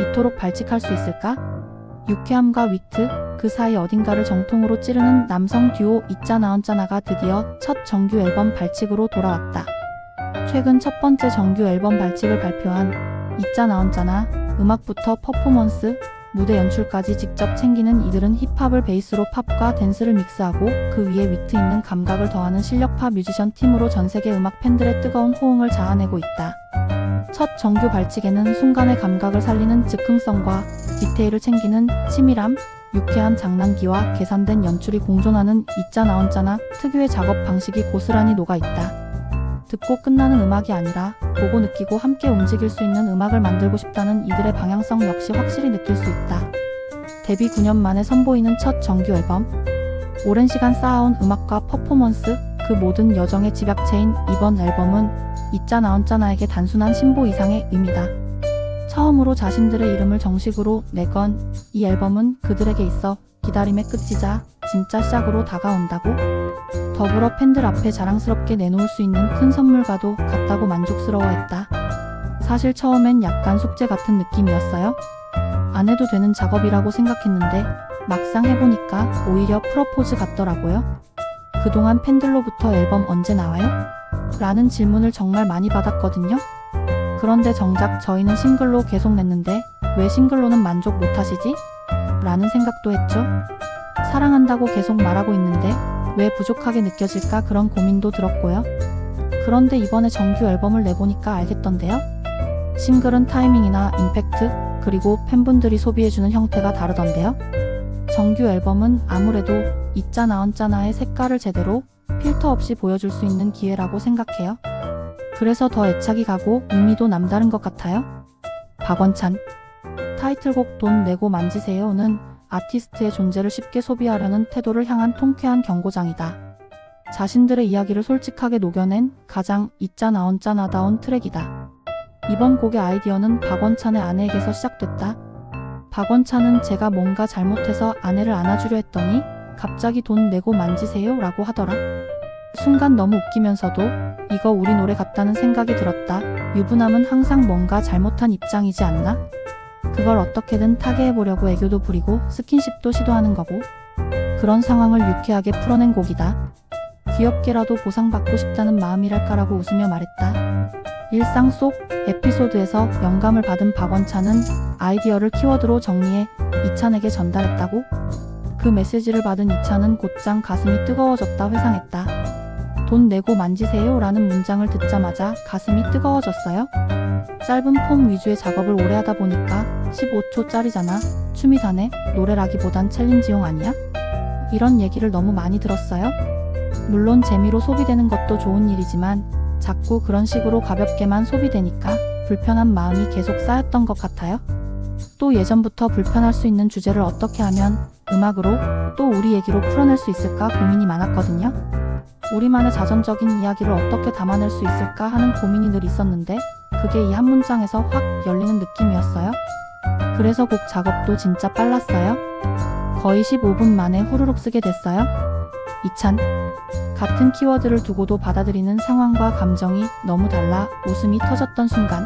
이토록 발칙할 수 있을까? 유쾌함과 위트, 그 사이 어딘가를 정통으로 찌르는 남성 듀오 있잖아 언짢아가 드디어 첫 정규 앨범 발칙으로 돌아왔다. 최근 첫 번째 정규 앨범 발칙을 발표한 있잖아 언짢아 음악부터 퍼포먼스, 무대 연출까지 직접 챙기는 이들은 힙합을 베이스로 팝과 댄스를 믹스하고 그 위에 위트 있는 감각을 더하는 실력파 뮤지션 팀으로 전 세계 음악 팬들의 뜨거운 호응을 자아내고 있다. 첫 정규 발칙에는 순간의 감각을 살리는 즉흥성과 디테일을 챙기는 치밀함, 유쾌한 장난기와 계산된 연출이 공존하는 있잖아 언짢아 특유의 작업 방식이 고스란히 녹아있다. 듣고 끝나는 음악이 아니라 보고 느끼고 함께 움직일 수 있는 음악을 만들고 싶다는 이들의 방향성 역시 확실히 느낄 수 있다. 데뷔 9년 만에 선보이는 첫 정규 앨범. 오랜 시간 쌓아온 음악과 퍼포먼스, 그 모든 여정의 집약체인 이번 앨범은 있잖아 언짢아에게 단순한 신보 이상의 의미다. 처음으로 자신들의 이름을 정식으로 내건 이 앨범은 그들에게 있어 기다림의 끝이자 진짜 시작으로 다가온다고 더불어 팬들 앞에 자랑스럽게 내놓을 수 있는 큰 선물과도 같다고 만족스러워했다. 사실 처음엔 약간 숙제 같은 느낌이었어요. 안 해도 되는 작업이라고 생각했는데 막상 해보니까 오히려 프로포즈 같더라고요. 그동안 팬들로부터 앨범 언제 나와요? 라는 질문을 정말 많이 받았거든요. 그런데 정작 저희는 싱글로 계속 냈는데 왜 싱글로는 만족 못 하시지? 라는 생각도 했죠. 사랑한다고 계속 말하고 있는데 왜 부족하게 느껴질까 그런 고민도 들었고요. 그런데 이번에 정규 앨범을 내보니까 알겠던데요. 싱글은 타이밍이나 임팩트, 그리고 팬분들이 소비해주는 형태가 다르던데요. 정규 앨범은 아무래도 있잖아 언짢아의 색깔을 제대로 필터 없이 보여줄 수 있는 기회라고 생각해요. 그래서 더 애착이 가고 의미도 남다른 것 같아요. 박원찬 타이틀곡 돈 내고 만지세요는 아티스트의 존재를 쉽게 소비하려는 태도를 향한 통쾌한 경고장이다. 자신들의 이야기를 솔직하게 녹여낸 가장 있잖아 언짢아다운 트랙이다. 이번 곡의 아이디어는 박원찬의 아내에게서 시작됐다. 박원찬은 제가 뭔가 잘못해서 아내를 안아주려 했더니 갑자기 돈 내고 만지세요 라고 하더라. 순간 너무 웃기면서도 이거 우리 노래 같다는 생각이 들었다. 유부남은 항상 뭔가 잘못한 입장이지 않나? 그걸 어떻게든 타개해보려고 애교도 부리고 스킨십도 시도하는 거고 그런 상황을 유쾌하게 풀어낸 곡이다. 귀엽게라도 보상받고 싶다는 마음이랄까라고 웃으며 말했다. 일상 속 에피소드에서 영감을 받은 박원찬은 아이디어를 키워드로 정리해 이찬에게 전달했다고? 그 메시지를 받은 이찬은 곧장 가슴이 뜨거워졌다 회상했다. 돈 내고 만지세요 라는 문장을 듣자마자 가슴이 뜨거워졌어요. 짧은 폼 위주의 작업을 오래 하다 보니까 15초짜리잖아. 춤이 다네. 노래라기보단 챌린지용 아니야? 이런 얘기를 너무 많이 들었어요. 물론 재미로 소비되는 것도 좋은 일이지만 자꾸 그런 식으로 가볍게만 소비되니까 불편한 마음이 계속 쌓였던 것 같아요. 또 예전부터 불편할 수 있는 주제를 어떻게 하면 음악으로 또 우리 얘기로 풀어낼 수 있을까 고민이 많았거든요. 우리만의 자전적인 이야기를 어떻게 담아낼 수 있을까 하는 고민이 늘 있었는데 그게 이 한 문장에서 확 열리는 느낌이었어요. 그래서 곡 작업도 진짜 빨랐어요. 거의 15분 만에 후루룩 쓰게 됐어요. 이찬. 같은 키워드를 두고도 받아들이는 상황과 감정이 너무 달라 웃음이 터졌던 순간.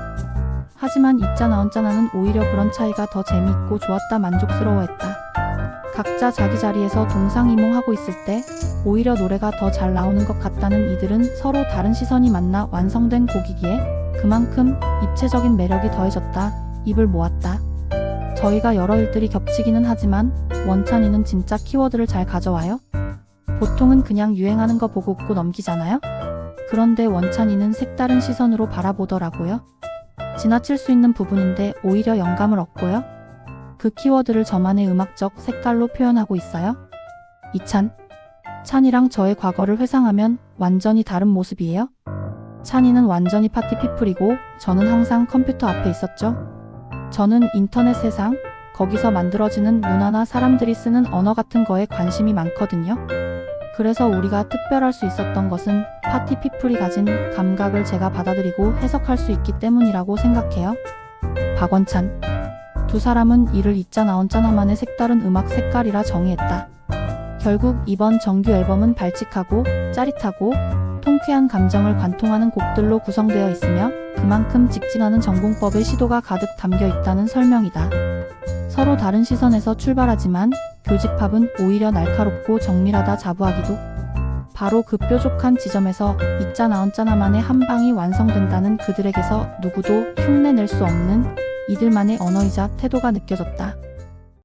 하지만 있잖아 언짢아는 오히려 그런 차이가 더 재미있고 좋았다 만족스러워했다. 각자 자기 자리에서 동상이몽하고 있을 때 오히려 노래가 더 잘 나오는 것 같다는 이들은 서로 다른 시선이 만나 완성된 곡이기에 그만큼 입체적인 매력이 더해졌다. 입을 모았다. 저희가 여러 일들이 겹치기는 하지만 원찬이는 진짜 키워드를 잘 가져와요. 보통은 그냥 유행하는 거 보고 웃고 넘기잖아요. 그런데 원찬이는 색다른 시선으로 바라보더라고요. 지나칠 수 있는 부분인데 오히려 영감을 얻고요. 그 키워드를 저만의 음악적 색깔로 표현하고 있어요. 이찬. 찬이랑 저의 과거를 회상하면 완전히 다른 모습이에요. 찬이는 완전히 파티 피플이고 저는 항상 컴퓨터 앞에 있었죠. 저는 인터넷 세상, 거기서 만들어지는 문화나 사람들이 쓰는 언어 같은 거에 관심이 많거든요. 그래서 우리가 특별할 수 있었던 것은 파티 피플이 가진 감각을 제가 받아들이고 해석할 수 있기 때문이라고 생각해요. 박원찬. 두 사람은 이를 있잖아 언짢아만의 색다른 음악 색깔이라 정의했다. 결국 이번 정규 앨범은 발칙하고 짜릿하고 통쾌한 감정을 관통하는 곡들로 구성되어 있으며 그 그만큼 직진하는 전공법의 시도가 가득 담겨 있다는 설명이다. 서로 다른 시선에서 출발하지만 교집합은 오히려 날카롭고 정밀하다 자부하기도 바로 그 뾰족한 지점에서 이자나 언자나만의 한 방이 완성된다는 그들에게서 누구도 흉내낼 수 없는 이들만의 언어이자 태도가 느껴졌다.